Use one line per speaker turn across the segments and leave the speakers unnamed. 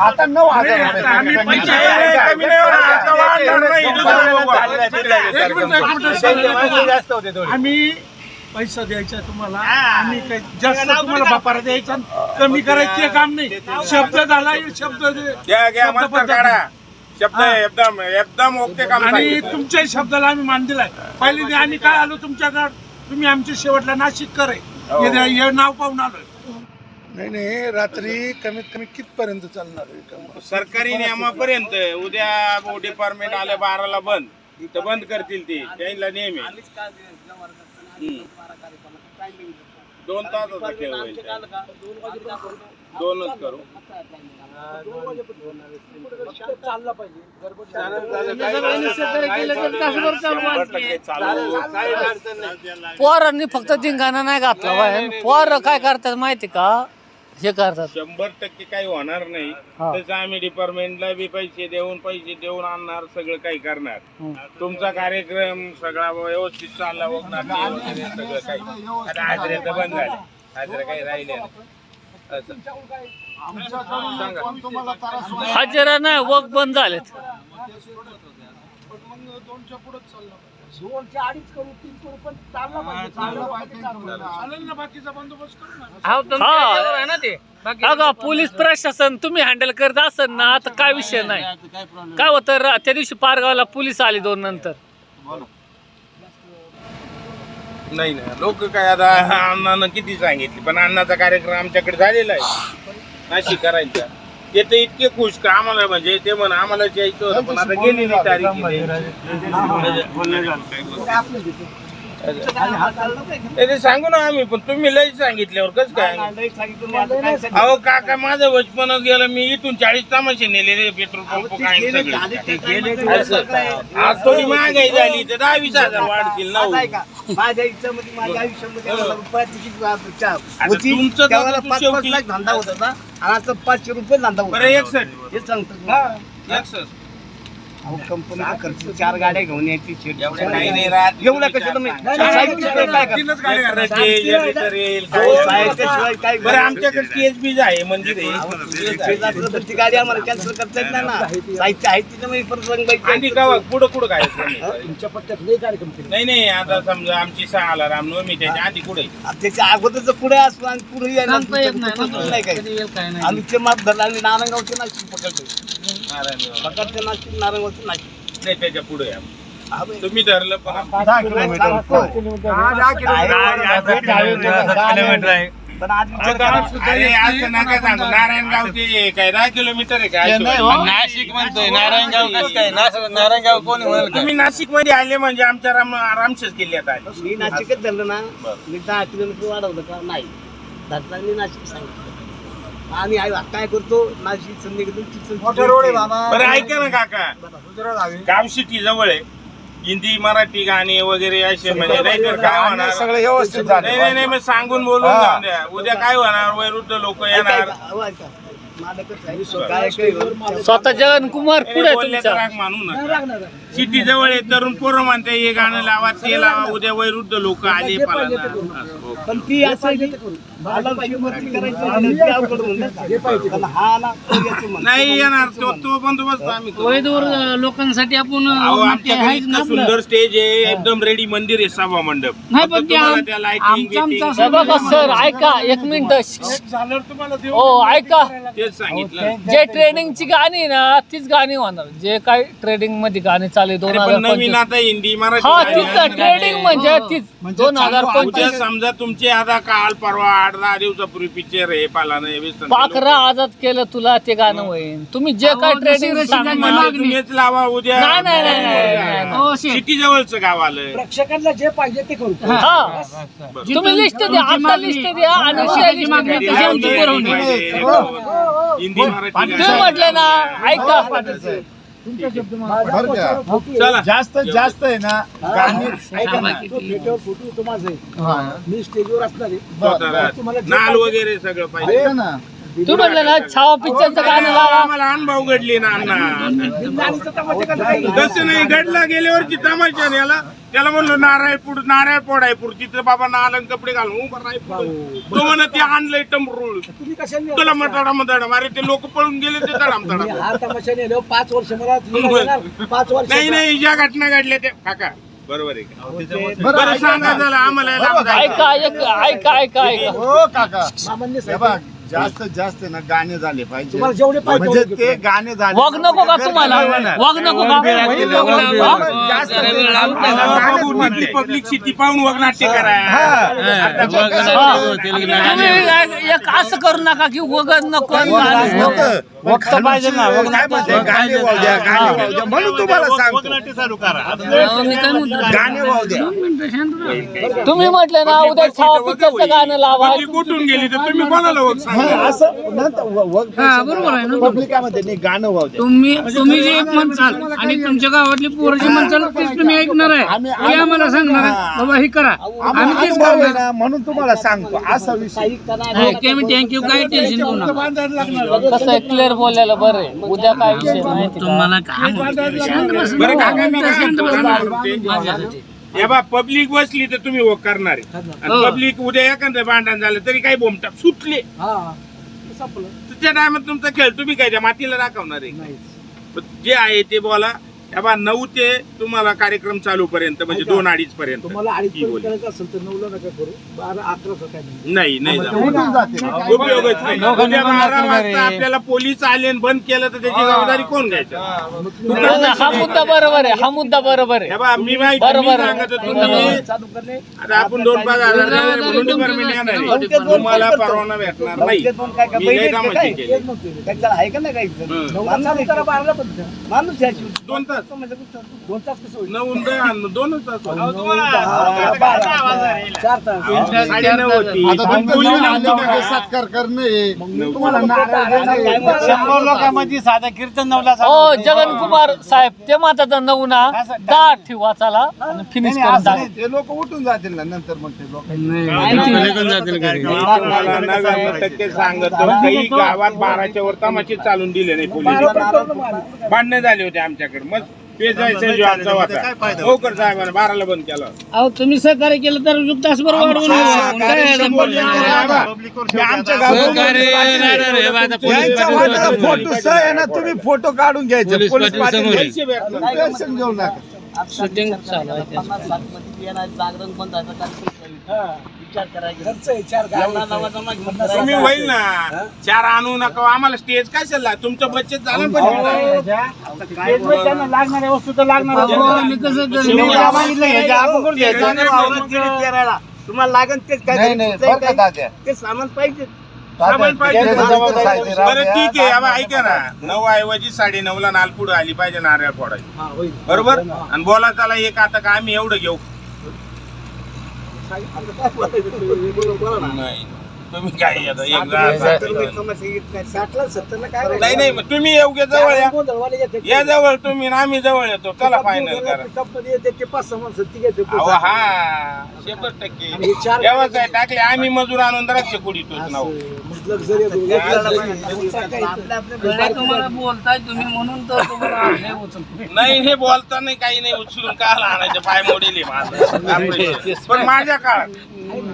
आता नऊ हजार
आम्ही. पैसे कमी नाही होणार, आता वाढणार नाही. दुसरं बघू आपण.
एक मिनिट एक मिनिट सांगा.
जास्त होते थोडे.
आम्ही पैसा द्यायचा तुम्हाला. आम्ही काही जास्त तुम्हाला बापारा द्यायचा कमी करायचं ते काम नाही शब्द झाला हे शब्द दे-
घ्या घ्या
शब्द.
एकदम एकदम ओके काम
आणि. तुमच्या शब्दाला आम्ही मान दिलाय पहिले आम्ही काय आलो तुमच्याकडे तुम्ही आमच्या शेवटला नाशिक करे
हो.
हे हे नाव पाहून आलोय
नाही नाही रात्री कमीत कमी कितपर्यंत चालणार आहे काम?
सरकारी नियमापर्यंत उद्या डिपार्टमेंट आले बाराला बंद. तर बंद करतील ते त्यांना नेहमी. दोन तास होता खेळ होईल दोनच करू. शंभर टक्के चालू
पोरांनी फक्त धिंगाणा नाही घातला पोर काय करतात माहिती का? हे करतात.
शंभर टक्के काही होणार नाही.
हा.
तसं आम्ही डिपार्टमेंटला बी पैसे देऊन पैसे देऊन आणणार सगळं काही करणार.
हं.
तुमचा कार्यक्रम सगळा व्यवस्थित चालला ते वगैरे सगळं काही. आता हाजरे तर बंद झाले. हाजरे काही राहिले नाही. असं. सांगा.
हजेरा नाही वक बंद झालेत.
चालेल ना बाकीचा बंदोबस्त करू ना.
हा. बघा पोलीस प्रशासन तुम्ही हँडल करत असेल ना तर काय विषय नाही. काय होतं रा- त्या दिवशी पारगावला पोलीस आली दोन नंतर.
नाही नाही. लोक काय आता अण्णानं किती सांगितले पण अण्णाचा कार्यक्रम आमच्याकडे झालेला आहे. नाशिक करायचा. ते तर इतके खुश का आम्हाला म्हणजे? ते म्हण आम्हाला यायचं होतं पण आता गेली नाही तारीख ते सांगू ना आम्ही पण तुम्ही लय सांगितल्यावर कस काय? अहो काका माझं बचपनच गेलं मी इथून चाळीस तमाशे नेलेले पेट्रोल पंप काय सगळे. आज थोडी महागाई झाली तर दहा वीस हजार वाढतील ना हो.
माझ्या इच्छामध्ये माझ्या आयुष्यामध्ये मला रुपयाची किती होती?
तुमचं तर
त्यावेळेला
तू
पाच पाच लाख धंदा होता ना आणि आता पाचशे रुपये धंदा होता.
बरं एकसठ
हे सांगतो.
एकसठ
अहो, कंपनीचा खर्च चार गाड्या घेऊन यायची शेट.
एवढं नाही राहत
एवढं कशाला मी साहित्य काय
येईल,
अहो,
बरं आमच्याकडे टीएसबी आहे मंदिर आहे.
शेत असलं तर ती गाडी आम्हाला कॅन्सल करता येत नाही ना. साहित्य आहे त्याच्यामध्ये परत रंगबाई
आणि का पुढं पुढं काय
तुमच्या पट्ट्यात नाही कार्यक्रम केले.
नाही नाही आता समजा आमची सहाला रामनवमी त्याच्या आधी कुठे
त्याच्या अगोदर पुढे असतो आणि पुढे यायला नाही काय आम्ही ते माप धरला आणि नारायणगावचे नाशिक पकडले. पकडते नाशिक नारायणगावचे नाशिक.
नाही त्याच्या पुढे
हा बाई.
तुम्ही धरलं पण.
दहा किलोमीटर. पण आज विचार करा.
अरे असं नका सांगू नारायणगाव ते काय दहा किलोमीटर आहे काय
नाशिक म्हणतोय नारायणगाव कसं काय? नाशिक नारायणगाव कोणी म्हणाल
तुम्ही नाशिकमध्ये आले म्हणजे आमच्या राम रामशेष किल्ल्यात आले.
मी नाशिकच धरलं ना. मी दहा किलोमीटर वाढवलं का? नाही. मी नाशिक सांगितलं आणि आई काय करतो? नाशिक संध्याकाळी
बरं ऐका ना काका. गाव. सिटी जवळ आहे. हिंदी मराठी गाणी वगैरे असे म्हणजे नाही तर काय होणार?
सगळं व्यवस्थित
नाही नाही नाही मग सांगून बोलून जाऊन द्या. उद्या काय होणार? वैरुद्ध लोक येणार?
स्वतः जगन कुमार पुढे
मानू नका. सिटी जवळ आहे तरुण पोरं म्हणते हे गाणं लावा ते लावा उद्या वैरुद्ध लोक आले पाला
पण ती हा.
नाही येणार तो तो बंदोबस्त आम्ही
लोकांसाठी आपण
सुंदर स्टेज आहे एकदम रेडी मंदिर आहे सभा मंडप.
नाही, पण ऐका एक मिनिट. हो ऐका.
तेच सांगितलं.
जे ट्रेडिंगची गाणी आहे ना तीच गाणी होणार. जे काय ट्रेडिंगमध्ये गाणी चालू दोन
अरे
हजार
नवीन
पंचवीस.
आता हिंदी मराठी
हा
गाणी
तीच
आहे.
ट्रेडिंग म्हणजे तीच. दोन हजार
उद्या
पंचवीस.
समजा तुमचे आता काल परवा आठ दहा दिवसापूर्वी पिक्चर आहे पाला नाही
पाखरा आजाद केलं तुला ते गाणं होईल तुम्ही जे काय ट्रेडिंग
तुम्हीच लावा उद्या
नाही, नाही, नाही, नाही, नाही, नाही.
सिटी जवळचं गाव आलं.
प्रेक्षकांना जे पाहिजे ते करू.
हा. तुम्ही लिस्ट द्या आता लिस्ट द्या आणि द्या. तशी आमची
हिंदी मराठी
तुम्ही. म्हटलं ना ऐका.
बरं का?
चला.
जास्त जास्त आहे ना गाणी ऐका ना.
फोटो तो माझा आहे.
हा.
मी स्टेजवर असणार आहे.
स्वतः नाल वगैरे सगळं पाहिजे.
ऐका ना.
तुम्ही म्हटलं ना छावा पिक्चरचं गाणं लावा.
आम्हाला अनुभव घडली ना अण्णा. तसं नाही घडला गेल्यावरची तमाशा याला. त्याला म्हणलो नारायण पोडायपूर तिथं बाबा नालन कपडे घालून उभा राय तो म्हणत ते आणलंय टमरूळ तुला मटाडा मटाडा अरे ते लोक पळून गेले ते तडाम
तुम्ही
तडाम
हा तमाशा नेलो पाच वर्ष मला पाच वर्ष
नाही नाही ज्या घटना घडल्या त्या काका बरोबर आहे का? बरं सांगा झालं आम्हाला जायचं.
ऐका ऐका ऐका ऐका ऐका.
हो काका.
सामान्य
बघ, जास्त जास्त ना गाणे झाले पाहिजे.
तुम्हाला जेवढे पाहिजे
म्हणजे
तेवढे
ते गाणे झाले
वग नको का तुम्हाला? वग नको का?
जास्त
पब्लिक पब्लिक सिटी पाहून वग नाट्य करा.
तुम्ही एक असं करू नका की वगत नको.
वक्त पाहिजे ना काय म्हणते? गाणे वाहू द्या गाणे वाहू द्या. म्हणून तुम्हाला सांगतो. गाणे वाहू द्या.
तुम्ही म्हटलं ना उद्या छावा पिक्चरचं गाणं लावा.
उठून गेली तर तुम्ही कोणाला
हा, नाही गाणं वाहू द्या.
तुम्ही तुम्ही जे एक म्हणसाल आणि तुमच्या गावातली पोरं जे म्हणसाल तेच तुम्ही ऐकणार आहे.
आम्ही-
ते आम्हाला सांगणार आहे. बाबा हे करा. आम्ही तेच करणार.
म्हणून तुम्हाला सांगतो. असा विषय.
ओके मी थँक्यू काय टेन्शन घेऊ नका.
कसं क्लिअर बोलायला बरं आहे. उद्या काय विषय माहिती का?
तुम्हाला काय शांत बसा.
बरं काका मी काय
शांत
म्हणतो,
बसा.
काय म्हणतो ते? हे बा पब्लिक बसली तर तुम्ही करणार. आहे. आणि पब्लिक उद्या एखादं भांडण झालं तरी काही बोमटा सुटले.
हा.
त्या टायमात तुमचा खेळ तुम्ही काय त्या मातीला दाखवणार आहे? पण जे आहे ते बोला. हे बा नऊ ते तुम्हाला कार्यक्रम चालू पर्यंत म्हणजे दोन अडीच पर्यंत.
तुम्हाला अडीच
ही
पर्यंत
बोली.
करायचं असेल तर नऊला नका करू बारा अकरा काय नाही
नाही
जाते?
उपयोगच नाही. उद्या बारा वाजता आपल्याला पोलीस आले आणि बंद केलं तर त्याची जबाबदारी कोण घ्यायचं?
नाही, नाही, हा मुद्दा बरोबर आहे हा मुद्दा बरोबर आहे.
बा मी माहिती मी
बरोबर आहे.
सांगत होतो तुम्ही
चालू करणे.
आता आपण दोन पाच हजार म्हणून डिपार्टमेंट येणार आहे. तुम्हाला परवाना भेटणार नाही. मी लय कामाची केली.
तेच म्हणतोय मी.
आहे का नाही काही?
हं.
नऊला चालू करा बाराला बंद करा.
माणूस आहे शेवटी.
दोन तास
दोन तास कसं होईल?
नऊ दहा दोनच तास
दहा, बारा, चार तास.
साडेनऊ होती.
आता
पण
तुमचं
बोलली
नाव
ना.
आल्यावर
आमची
ते सत्कार करणे.
तुम्हाला नारळ देणं.
शंभर लोकांमध्ये साधं कीर्तन नवला
हो जगन कुमार साहेब ते म्हणतात नऊ ना दहा ठेव वाचाला आणि फिनिश करून
असं
टाका.
नाही. ते लोक उठून जातील ना नंतर मग ते लोक.
नव्याण्णव टक्के सांगतो. काही गावात बाराच्या वर तमाशी चालून दिले नाही पोलीस. भांडणं झाले होते आमच्याकडे. मग ते जायचं जो आमचा होता? लवकर साहेबांना बाराला बंद केलं.
अहो तुम्ही सहकार्य केलं तर अजून तासभर वाढवून. काय?
आमच्या फोटो सह आहे ना तुम्ही फोटो काढून घ्यायचे पोलीस पाटील
पैसे भेटतात.
टेन्शन घेऊ नका.
शूटिंग चालू आहे त्याचं.
जागरण बंद
खर्च आहे, चार गाड्या.
तुम्ही होईल ना. चार आणू नका. आम्हाला स्टेज काय चालला? तुमचं बचत झालं पण.
लागणाऱ्या वस्तू तर लागणार?
तुम्हाला लागेल तेच
नाही,
काय
नाही, बरं का दाद्या?
ते सामान पाहिजे.
सामान बरं. ठीक आहे. ऐका ना. नऊ ऐवजी साडे नऊ ला नालपुड आली पाहिजे नारळ फोडायची
हा, होईल.
बरोबर? आणि बोला त्याला एक आता का आम्ही एवढं घेऊ? नाही. तुम्ही काय आता एक? नाही नाही मग तुम्ही योग्य जवळ या. जवळ तुम्ही आणि आम्ही जवळ येतो. चला फायनल करा. अहो हा शंभर
आणि
टक्के
हे चार-
व्यवसाय टाकले आम्ही मजूर आणून द्राक्ष कुडीतोच नाव.
तुम्हाला बोलताय तुम्ही. म्हणून तर तुम्हाला हे उचलतो.
नाही हे बोलता नाही काही नाही उचलून का आणायचे पाय मोडीले माझं. पण माझ्या काळात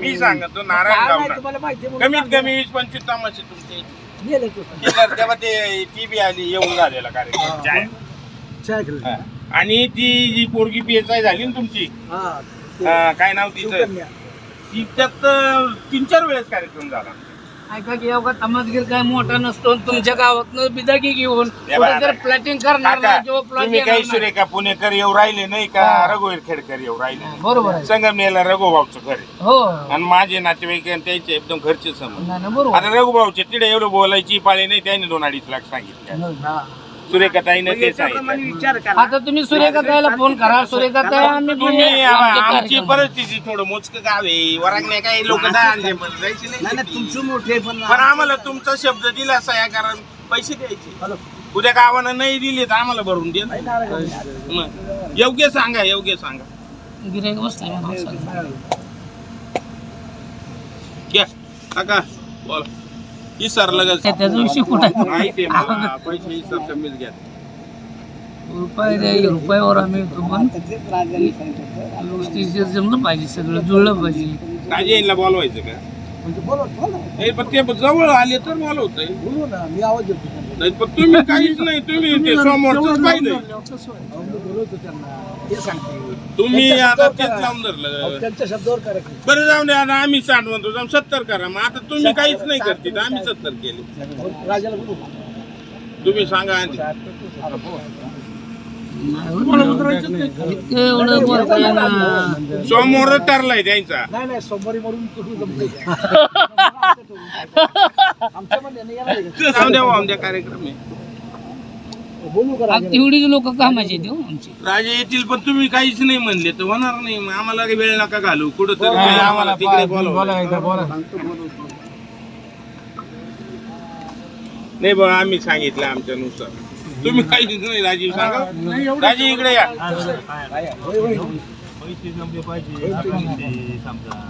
मी सांगतो नारायण कमीत कमी वीस पंचवीस तामाशे तुमचे.
गेले तो.
केलं, तेव्हा ते टीव्ही आली येऊन झालेला कार्यक्रम. हा. आणि ती जी पोरगी पीएसआय झाली ना तुमची काय नाव तिचं. तिच्यात तीन चार वेळेस कार्यक्रम झाला.
ऐका की अवघा तमासगीर काय मोठा नसतो आणि तुमच्या गावातनं बिदागी घेऊन
हे बघा,
जर प्लॅटिंग करणार
काका,
नाही किंवा
तुम्ही काही
नाही.
सुरेखा पुणेकर येऊ राहिले नाही का रघुवीर खेडकर येऊ राहिले नाही.
बरोबर आहे
संगमनेरला रघुभाऊचं घर आहे.
हो
आणि माझे नातेवाईक आणि त्याचे एकदम घरचे समज
नाही, नाही, बरोबर
आता रघुभाऊचे तिथे एवढं बोलायची पाळी नाही त्यांनी दोन अडीच लाख सांगितले
हा.
सुरेखाताईनं ते सांगितलं
विचार करा
आता तुम्ही सुरेखा ताईला फोन करा सुरेखा ताई आम्ही
तुम्ही
आमचे.
परिस्थिती थोडं मोजकं गाव आहे. वरागणे काही लोक जायचे पण जायचे
नाही
नाही
नाही तुमचं मोठे पण
पण आम्हाला तुमचा शब्द दिला सह्या कारण पैसे द्यायचे. उद्या गावानं नाही दिले तर आम्हाला भरून दे मग योग्य सांगा योग्य सांगा.
म्हणून सांगा.
घ्या. काका बोला. विसरलं का
त्याचा विषय कुठं आहे?
माहिती आहे मला पैसे हिसाब कमीच घ्या.
रुपये रुपयावर आम्ही व्यवस्थित जमलं पाहिजे सगळं जुळलं पाहिजे.
राजेला बोलवायचं का? नाही पण ते जवळ आले तर बोलवतंय नाही पण तुम्ही काहीच नाही तुम्ही ते समोरच पाहिजे तुम्ही आता तेच लावून धरलं. बरं जाऊन द्या आता आम्ही साठ म्हणतो जाऊन सत्तर करा. मग आता तुम्ही काहीच नाही करते आम्ही सत्तर केले. तुम्ही सांगा आधी.
इतकं एवढं बरं आहे ना.
समोर ठरलाय त्यांचा. जाऊन द्या आमच्या कार्यक्रम आहे.
तेवढीच लोक कामाचे आहेत हो आमचे.
राजे येतील पण तुम्ही काहीच नाही म्हणले तर होणार नाही. मग आम्हाला काही वेळ नका घालू. कुठं तरी आम्हाला तिकडे बोलवा. नाही बा आम्ही सांगितलं आमच्यानुसार. तुम्ही काहीच नाही राजीव सांगा. राजीव इकडे या. पैसा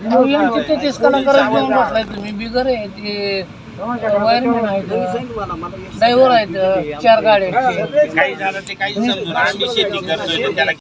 यांचे ते तेच कलाकारच घेऊन बसलाय तुम्ही बिगर आहे ते वायरमॅन आहेत. ड्रायव्हर आहेत चार गाड्या.
काही झालं ते काही समजून. आम्ही शेती करतोय तर त्याला